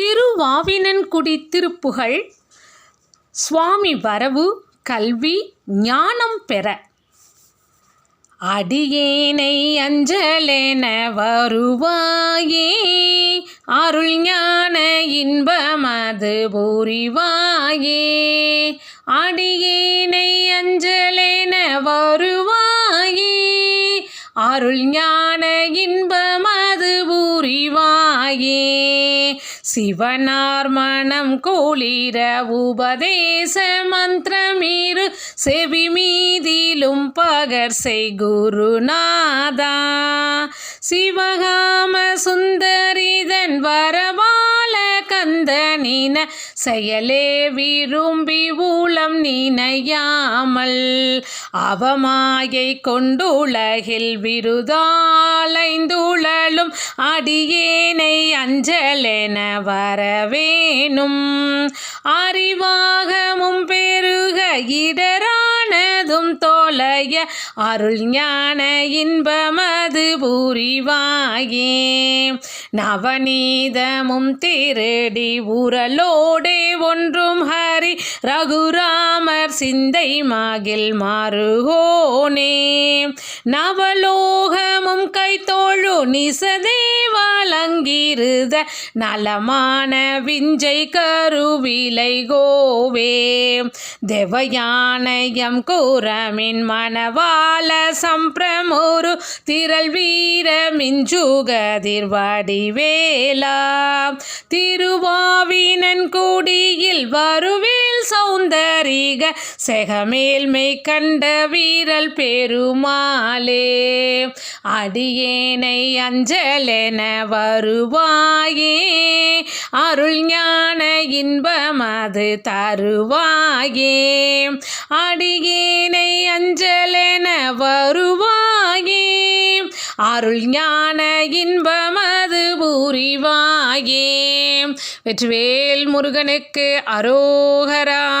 திருவாவினன்குடி திருப்புகழ் சுவாமி வரவு கல்வி ஞானம் பெற. அடியேனை அஞ்சலென வருவாயே அருள் ஞான இன்பமது புரிவாயே. அடியேனை அஞ்சலென வருவாயே அருள் ஞான இன்ப சிவனார் மனம் குளிர உபதேச மந்திரமீறு செவி மீதிலும் பகர் செய் குருநாதா. சிவகாம சுந்தரிதன் வரபால கந்தனின செயலே விரும்பி ஊலம் நினையாமல் அவமாயை கொண்டுலகில் விருதாலைந்துழலும் அடியேனை அஞ்சலென வரவேணும். அறிவாகமும் பெருக இடரானதும் தோலைய அருள் ஞான இன்பமது புரிவாயே. நவநீதமும் திருடி உரலோடே ஒன்றும் ஹரி ரகுராமர் சிந்தை மகில் மாறுகோனே. நவலோகமும் கைத்தோழு நிசதே நிசதேவாலங்கிருத நலமான விஞ்சை கருவிலை கோவே. தேவயானயம் கூறமின் மணவாள சம்பிரமோரு திரள் வீர மிஞ்சுகதிர் வடிவேலா. திருவாவினன் குடியில் வருவேல் அறிக சௌந்தரிக மெய் கண்ட வீரல் பெருமாளே. அடியேனை அஞ்சலென வருவாயே அருள் ஞான இன்பம் அது தருவாயே. அடியேனை அருள் ஞான இன்பமது புரிவாயே. வெற்றிவேல் முருகனுக்கு அரோகரா.